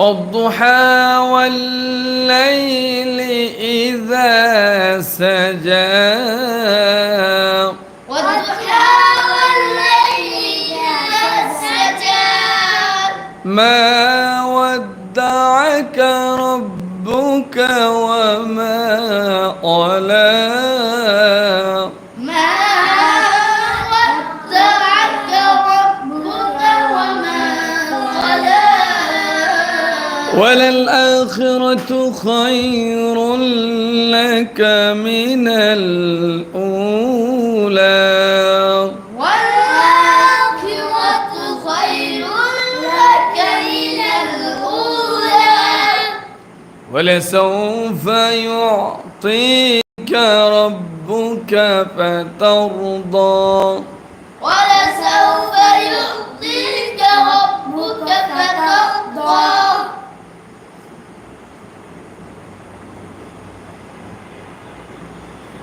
الرحيم الضحى والليل إذا سجى. والضحى والليل إذا سجى. ما وللآخرة خير لك من الأولى. والآخرة خير لك من الأولى. ولسوف يعطيك ربك فترضى. ولسوف يعطيك ربك فترضى.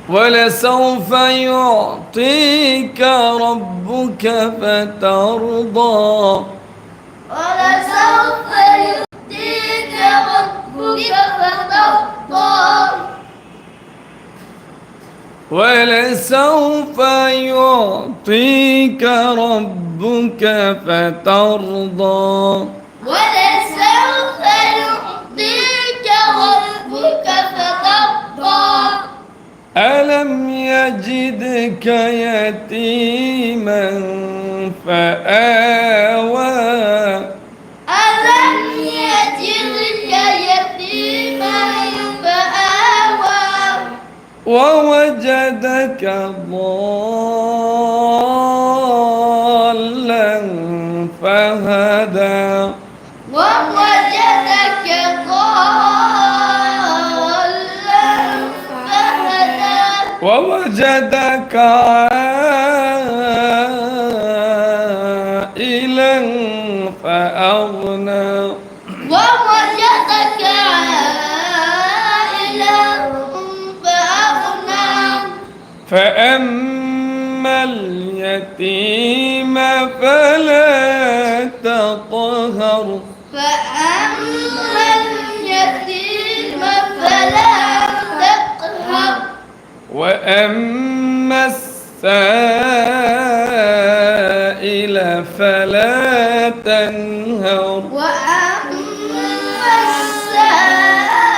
ولسوف يعطيك ربك فترضى. ولسوف يؤتيك ربك فترضى. ولسوف يعطيك ربك فترضى. ولسوف يعطيك ربك فترضى. ألم يجدك يتيما فآوى؟ ألم يجدك يتيما فآوى؟ ووجدك ضالا ووجدك عائلا فأغنى. ووجدك عائلا فأغنى. فأما اليتيم فلا تقهر فأما اليتيم فلا تقهر واما السائل فلا تنهر واما السائل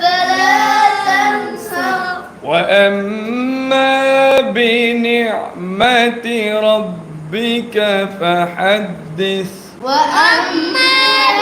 فلا تنهر واما بنعمه ربك فحدث واما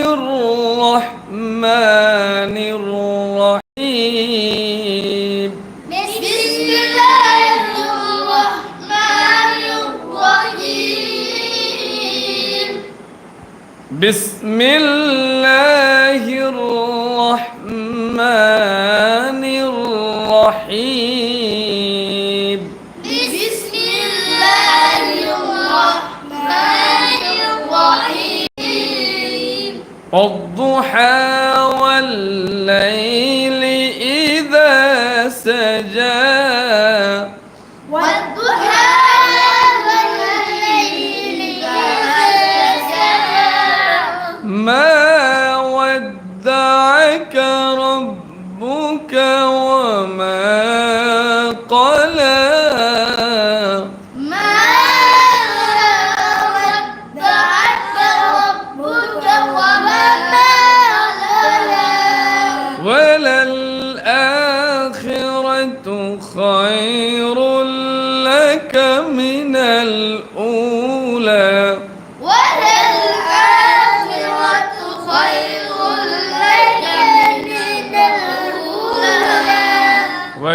بسم الله الرحمن الرحيم. بسم الله الرحمن الرحيم. والضحى والليل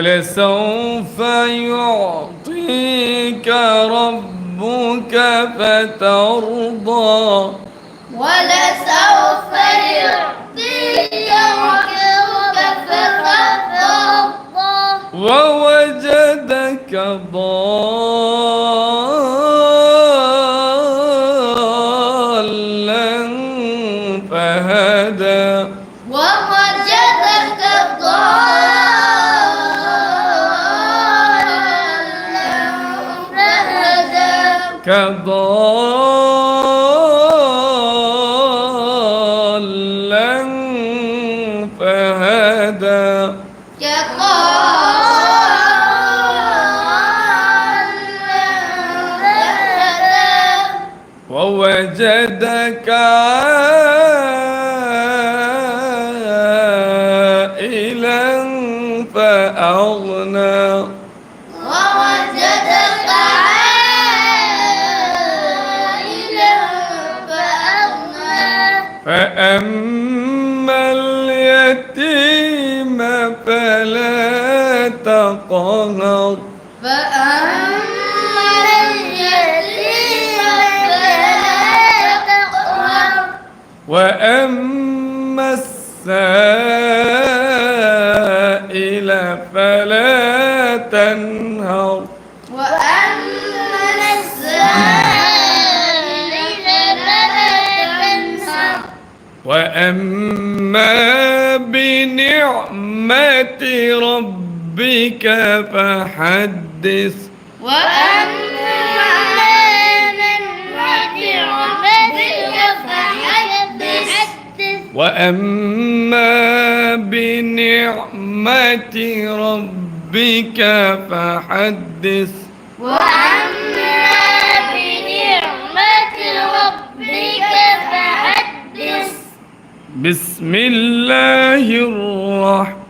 ولسوف يعطيك ربك فترضى. ولسوف يعطيك ربك فترضى. ووجدك ضالا. فهدى ووجدك عائلا تقهر فأما اليتيم فلا تقهر وأما السائل فلا تنهر. وأما السائل فلا تنهر. وأما بنعمة ربك فحدث. وأما بنعمة ربك فحدث وأما بنعمة ربك فحدث. وأما بنعمة ربك فحدث. بسم الله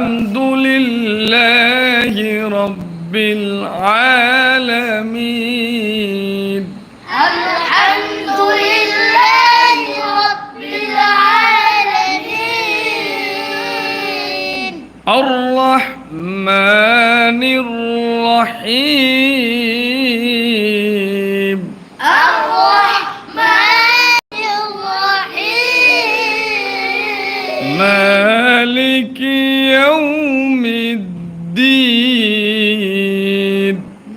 الحمد لله رب العالمين. الحمد لله رب العالمين. الرحمن الرحيم. الرحمن الرحيم. مالك يوم الدين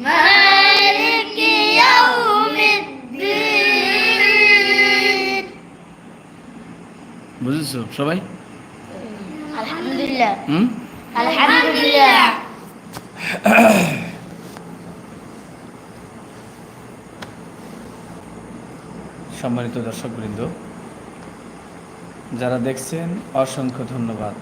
مالك يوم الدين বুঝেছো সবাই الحمد لله হুম الحمد لله সম্মানিত দর্শকবৃন্দ যারা দেখছেন অসংখ্য ধন্যবাদ।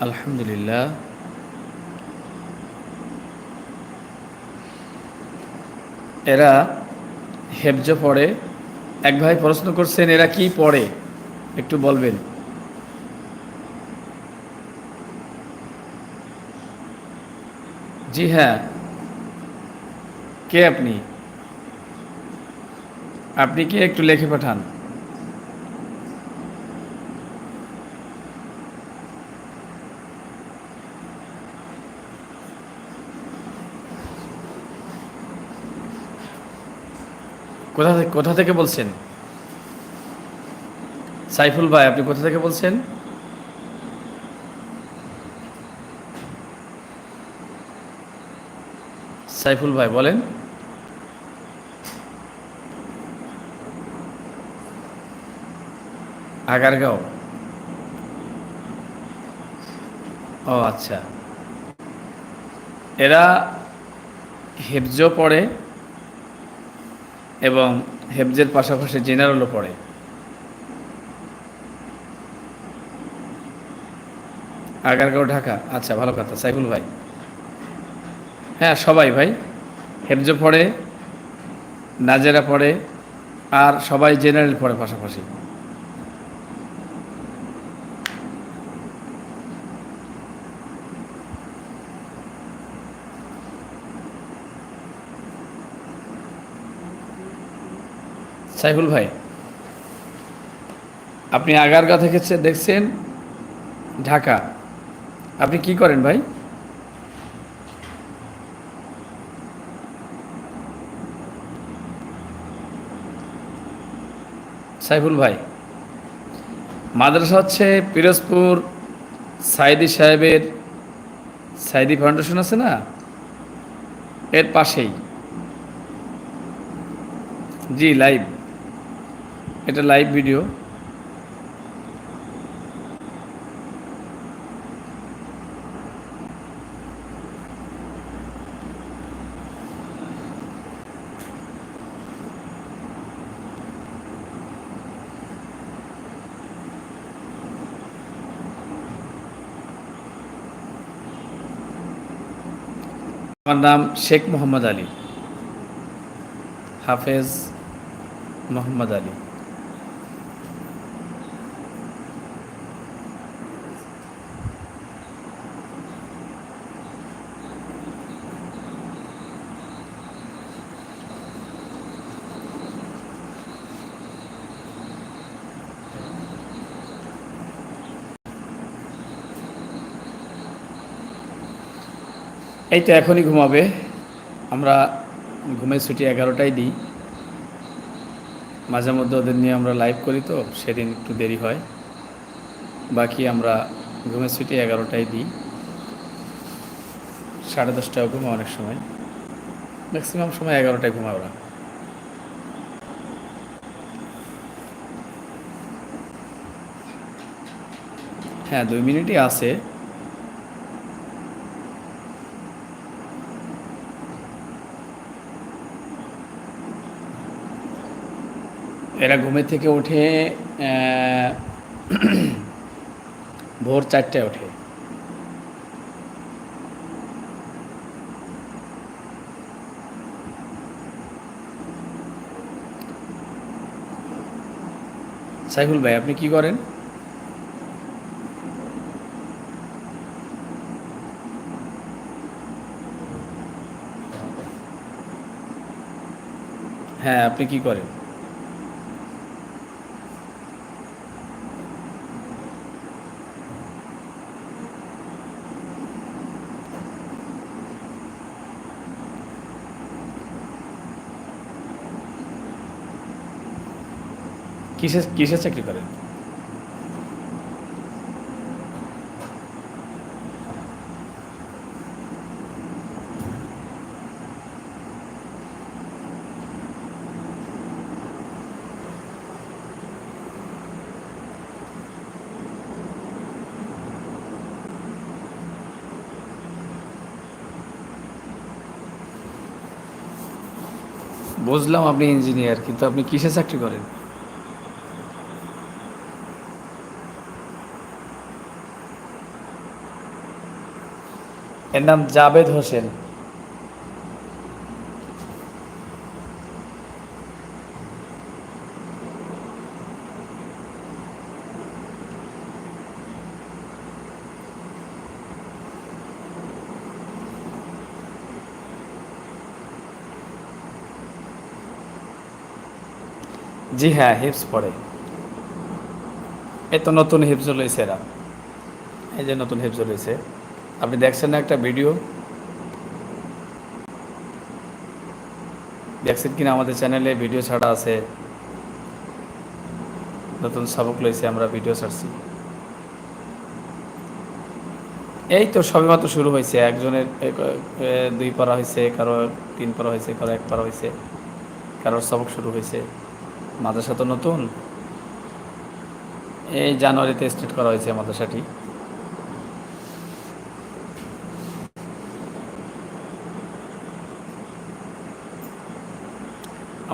আলহামদুলিল্লাহ। এরা হেফজ পড়ে। এক ভাই প্রশ্ন করছেন, এরা কি পড়ে? একটু বলবেন। জি হ্যাঁ। কে আপনি? আপনি কি একটু লিখে পাঠান? কোথা থেকে কোথা থেকে বলছেন? সাইফুল ভাই, আপনি কোথা থেকে বলছেন? সাইফুল ভাই, বলেন। আগারগাঁও। ও আচ্ছা। এরা হেফজ পড়ে। এবং হেফজের পাশাপাশি জেনারেলও পড়ে। আগারগাঁও, ঢাকা। আচ্ছা ভালো কথা, সাইফুল ভাই। হ্যাঁ সবাই ভাই। হেফজ পড়ে, নাজেরা পড়ে, আর সবাই জেনারেল পড়ে পাশাপাশি। সাইফুল ভাই, আপনি আগারগা থেকে দেখছেন ঢাকা, আপনি কি করেন ভাই? সাইফুল ভাই, মাদ্রাসা হচ্ছে পিরোজপুর সাইদি সাহেবের সাইদি ফাউন্ডেশন আছে না? এর পাশেই। জি, লাইভ। এটা লাইভ ভিডিও আমার নাম শেখ মোহাম্মদ আলী। হাফেজ মোহাম্মদ আলী। এই তো এখনই ঘুমাবে। আমরা ঘুমের ছুটি এগারোটায় দিই। মাঝে মধ্যে ওদের নিয়ে আমরা লাইভ করি তো, সেদিন একটু দেরি হয়। বাকি আমরা ঘুমের ছুটি এগারোটায় দিই। সাড়ে দশটায় ঘুমা অনেক সময়। ম্যাক্সিমাম সময় এগারোটায় ঘুমা ওরা। হ্যাঁ দুই মিনিটই আছে। এরা ঘুমের থেকে উঠে আহ, ভোর চারটায় ওঠে। সাইফুল ভাই আপনি কি করেন? হ্যাঁ আপনি কি করেন? কিসের কিসের চাকরি করেন বুঝলাম আপনি ইঞ্জিনিয়ার কিন্তু আপনি কিসে চাকরি করেন? এর নাম জাবেদ হোসেন। জি হ্যাঁ হিপস পড়ে। এই তো নতুন হিপস রয়েছে এরা। এই যে নতুন হিপস রয়েছে আপনি দেখছেন না একটা ভিডিও? দেখছেন কিনা আমাদের চ্যানেলে ভিডিও ছাড়া আছে? নতুন সাবক লইছে, আমরা ভিডিও ছাড়ছি। এই তো সবেমাত্র শুরু হয়েছে একজনের দুই পারা হয়েছে কারও তিন পারা হয়েছে কারও এক পারা হয়েছে কারোর সবক শুরু হয়েছে মাদ্রাসা তো নতুন। এই জানুয়ারিতে স্টার্ট করা হয়েছে মাদ্রাসাটি।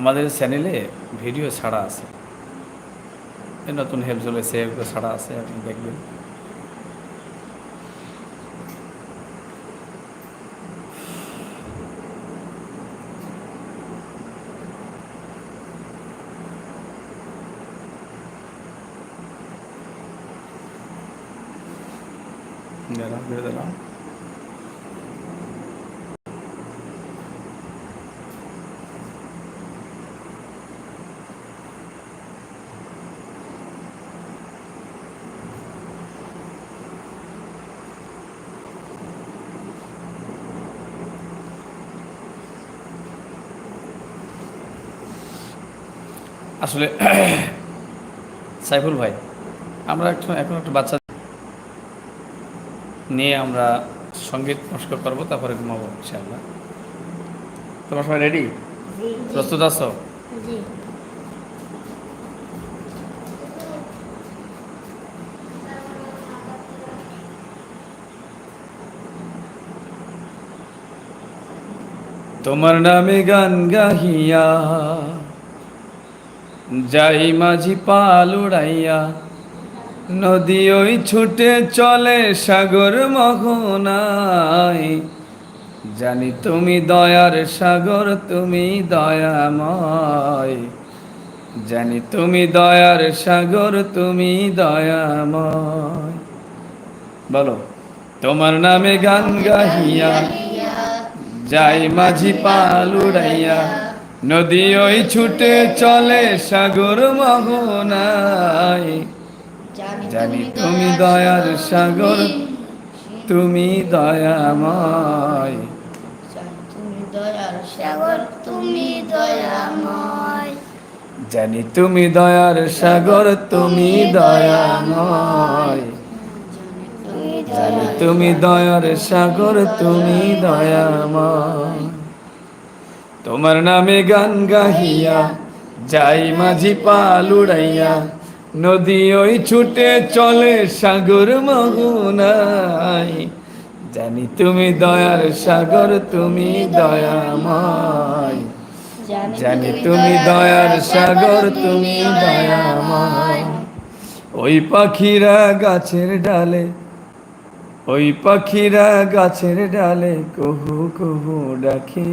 আমাদের চ্যানেলে ভিডিও ছাড়া আছে এই নতুন হেল্প চলেছে এগুলো ছাড়া আছে আপনি দেখবেন দাঁড়াও, বেরো দাঁড়াও। আসলে সাইফুল ভাই আমরা একটু এখন একটু বাচ্চা নিয়ে আমরা সংগীত নমস্কার করব তারপরে ঘুমাবো ইনশাআল্লাহ। তোমার সবাই রেডি প্রস্তুত আছো? তোমার নামে গান গাহিয়া যাই মাঝি পাল উড়াইয়া, নদী ওই ছুটে চলে সাগর মহনায়। জানি তুমি দয়ার সাগর, তুমি দয়াময়। জানি তুমি দয়ার সাগর, তুমি দয়াময়। বলো, তোমার নামে গান গাহিয়া, যাই মাঝি পাল উড়াইয়া নদী ওই ছুটে চলে সাগর মহনায় জানি তুমি দয়ার সাগর তুমি দয়াময়। জানি তুমি দয়ার সাগর তুমি দয়াময়। জানি তুমি দয়ার সাগর তুমি দয়াময়। তোমার নামে গান গাহিয়া, যাই মাঝি পাল উড়াইয়া, নদী ওই ছুটে চলে সাগর মগুনাই জানি তুমি দয়ার সাগর, তুমি দয়াময়। জানি তুমি দয়ার সাগর, তুমি দয়াময়। ওই পাখিরা গাছের ডালে, ওই পাখিরা গাছের ডালে কহু কহু ডাকে।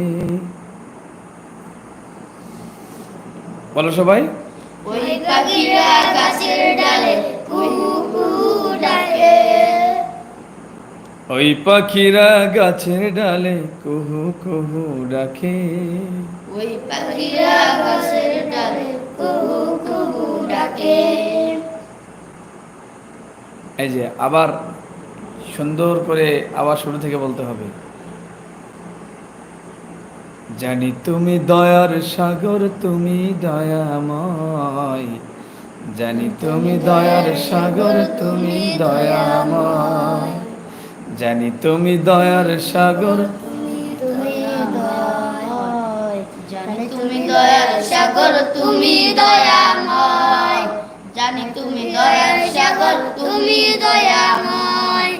বলো সবাই। ওই পাখিরা গাছের ডালে কুহু কুহু ডাকে। ওই পাখিরা গাছের ডালে কুহু কুহু ডাকে। এই যে আবার সুন্দর করে আবার শুরু থেকে বলতে হবে। জানি তুমি দয়ার সাগর, তুমি দয়াময়। জানি তুমি দয়ার সাগর, তুমি দয়াময়। জানি তুমি দয়ার সাগর, তুমি জানি তুমি দয়ার সাগর, তুমি দয়াময়। জানি তুমি দয়ার সাগর, তুমি দয়াময়।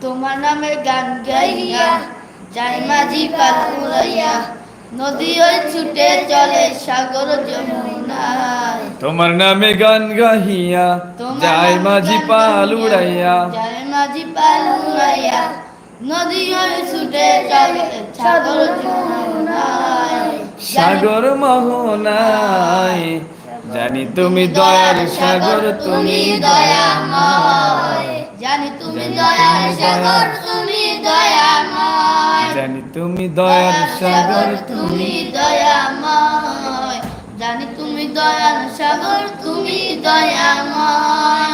তোমার নামে গান গাইয়া যাই মাঝি পাল উড়াইয়া নদী ওই ছুটে চলে সাগর যমুনায় তোমার নামে গান গাহিয়া যাই মাঝি পাল উড়াইয়া। যাই মাঝি পাল উড়াইয়া নদী হয়ে ছুটে চলে সাগর যমুনায়। সাগর মোহনায় জানি তুমি দয়ার সাগর তুমি দয়াময়। জানি তুমি দয়ার সাগর তুমি দয়াময়। জানি তুমি দয়ার সাগর তুমি দয়াময়। জানি তুমি দয়ার সাগর তুমি দয়াময়।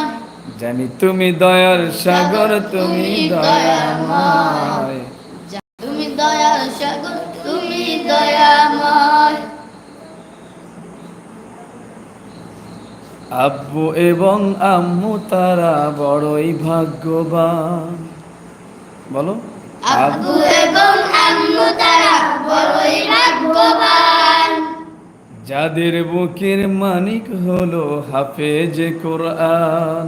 জানি তুমি দয়ার সাগর তুমি দয়াময়। তুমি দয়ার সাগর তুমি দয়াময়। আব্বু এবং আম্মু তারা বড়ই ভাগ্যবান। বলো। আব্বু এবং আম্মু তারা বড়ই ভাগ্যবান। যাদের বুকের মানিক হলো হাফেজ কোরআন।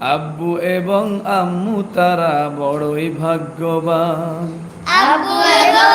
আব্বু এবং আম্মু তারা বড়ই ভাগ্যবান। আব্বু এবং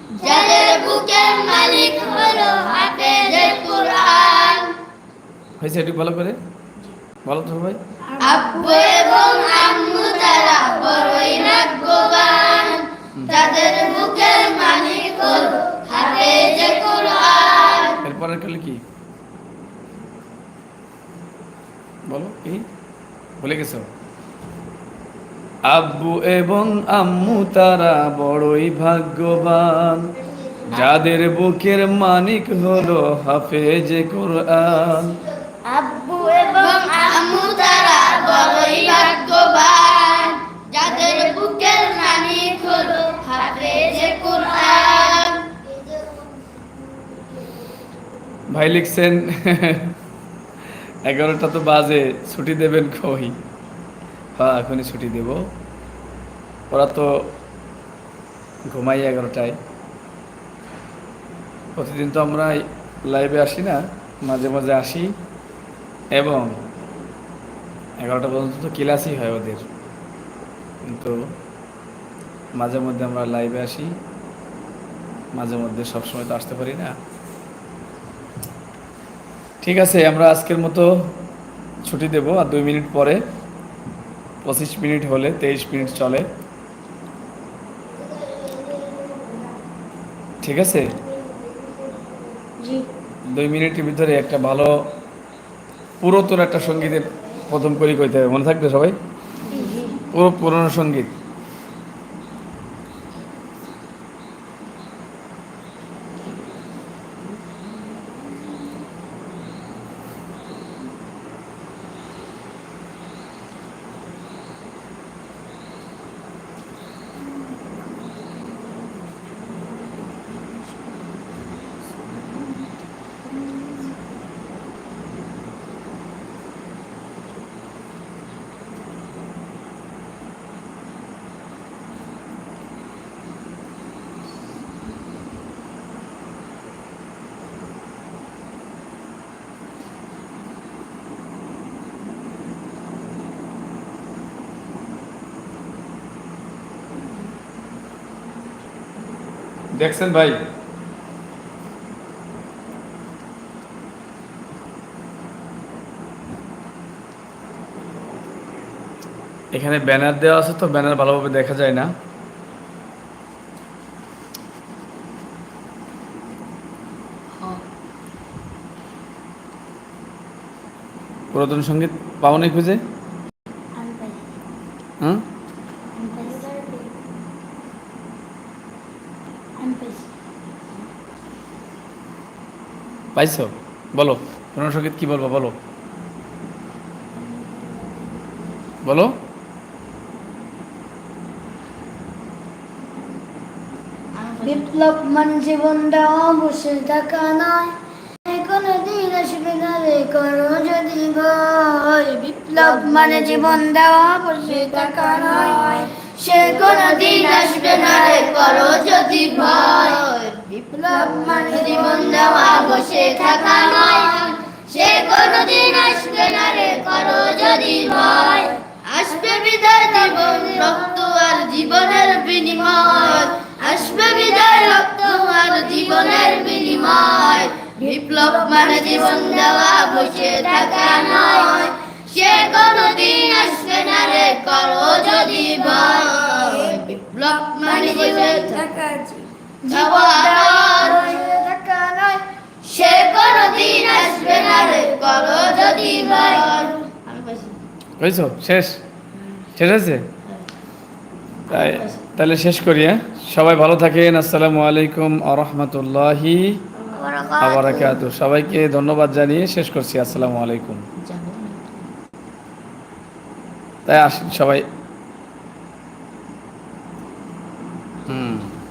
যাদের বুকের মালিক হলো হাফেজ কুরআন। হয়েছে একটু ভালো করে। বলো তো সবাই। আব্বু এবং আম্মু তারা বড়ই ভাগ্যবান। যাদের বুকের মালিক হলো হাফেজ কুরআন। এরপরে করলে কি? বলো কি? ভুলে গেছো? আব্বু এবং আম্মু তারা বড়ই ভাগ্যবান। যাদের বুকের মানিক হলো হাফেজ কোরআন। আব্বু এবং আম্মু তারা বড়ই ভাগ্যবান। যাদের বুকের মালিক হলো হাফেজ কুরআন। ভাই লিখছেন এগারোটা তো বাজে ছুটি দেবেন কই? হ্যাঁ এখনই ছুটি দেব। ওরা তো ঘুমাই এগারোটায়। প্রতিদিন তো আমরা লাইভে আসি না, মাঝে মাঝে আসি। এবং এগারোটা পর্যন্ত তো ক্লাসই হয় ওদের। কিন্তু মাঝে মধ্যে আমরা লাইভে আসি। মাঝে মধ্যে সবসময় তো আসতে পারি না। ঠিক আছে, আমরা আজকের মতো ছুটি দেব। আর দুই মিনিট পরে পঁচিশ মিনিট হলে তেইশ মিনিট চলে। ঠিক আছে? দুই মিনিটের ভিতরে একটা ভালো পুরাতন একটা সঙ্গীতের প্রথম করি কইতে হবে। মনে থাকবে সবাই? পুরো পুরনো সংগীত। দেখছেন ভাই? এখানে ব্যানার দেওয়া আছে তো ব্যানার ভালোভাবে দেখা যায় না। পুরাতন সংগীত পাওনি খুঁজে? হ্যাঁ? পাইছো? বলো। পুরানো সংগীত কি বলব? বলো। বলো। বিপ্লব মানে জীবনটা অবশ্যই থাকা নয়। কোনো দিন আসবে না রে করো যদি ভয়। বিপ্লব মানে জীবন দেওয়া বসে থাকা নয়। সে কোনদিন আসবে না রে করো যদি ভয়। জীবন দেওয়া বসে থাকা নয়। সে কোনদিন আসবে না রে বিনিময় আসবে বিদায় রক্ত আর বিনিময় বিপ্লব মানে জীবন দেওয়া বসে থাকা নয়। সে কোনদিন আসবে না রে করো যদি ভয় বিপ্লব মানে জীবন থাকা শেষ? আছে? তাই, তাহলে শেষ করি হ্যাঁ? সবাই ভালো থাকেন। আসসালামু আলাইকুম আ আবরাকাতু। সবাইকে ধন্যবাদ জানিয়ে শেষ করছি। আসসালামু আলাইকুম। তাই আসেন সবাই